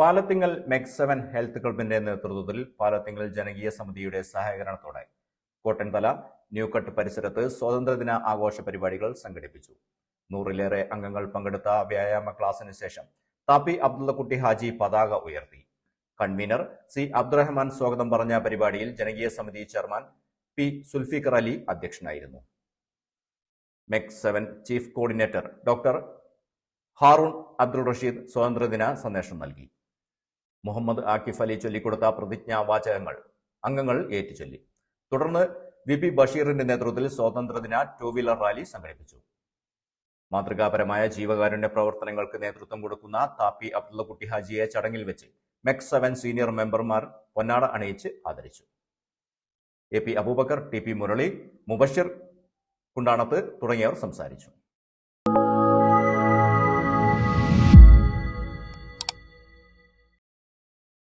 Palathingal മെക്സ് seven health ക്ലബിന്റെ നേതൃത്വത്തിൽ പാലത്തിങ്ങൽ ജനകീയ സമിതിയുടെ സഹകരണത്തോടെ കോട്ടൻതല ന്യൂക്കട്ട് പരിസരത്ത് സ്വാതന്ത്ര്യദിന ആഘോഷ പരിപാടികൾ സംഘടിപ്പിച്ചു. നൂറിലേറെ അംഗങ്ങൾ പങ്കെടുത്ത വ്യായാമ ക്ലാസ്സിന് ശേഷം താപ്പി അബ്ദുള്ളക്കുട്ടി ഹാജി പതാക ഉയർത്തി. കൺവീനർ സി അബ്ദുറഹ്മാൻ സ്വാഗതം പറഞ്ഞ പരിപാടിയിൽ ജനകീയ സമിതി ചെയർമാൻ പി സുൽഫിഖർ അലി അധ്യക്ഷനായിരുന്നു. MEC seven chief coordinator doctor Haroon Abdul Rasheed സ്വാതന്ത്ര്യദിന സന്ദേശം നൽകി. മുഹമ്മദ് ആക്കിഫ് അലി ചൊല്ലിക്കൊടുത്ത പ്രതിജ്ഞാവാചകങ്ങൾ അംഗങ്ങൾ ഏറ്റുചൊല്ലി. തുടർന്ന് വി പി ബഷീറിന്റെ നേതൃത്വത്തിൽ സ്വാതന്ത്ര്യദിന ടൂ വീലർ റാലി സംഘടിപ്പിച്ചു. മാതൃകാപരമായ ജീവകാരുണ്യ പ്രവർത്തനങ്ങൾക്ക് നേതൃത്വം കൊടുക്കുന്ന താപ്പി അബ്ദുള്ളക്കുട്ടി ഹാജിയെ ചടങ്ങിൽ വെച്ച് മെക് സെവൻ സീനിയർ മെമ്പർമാർ പൊന്നാട അണിയിച്ച് ആദരിച്ചു. A P Aboobacker T P Murali Mubashir Kundanath തുടങ്ങിയവർ സംസാരിച്ചു.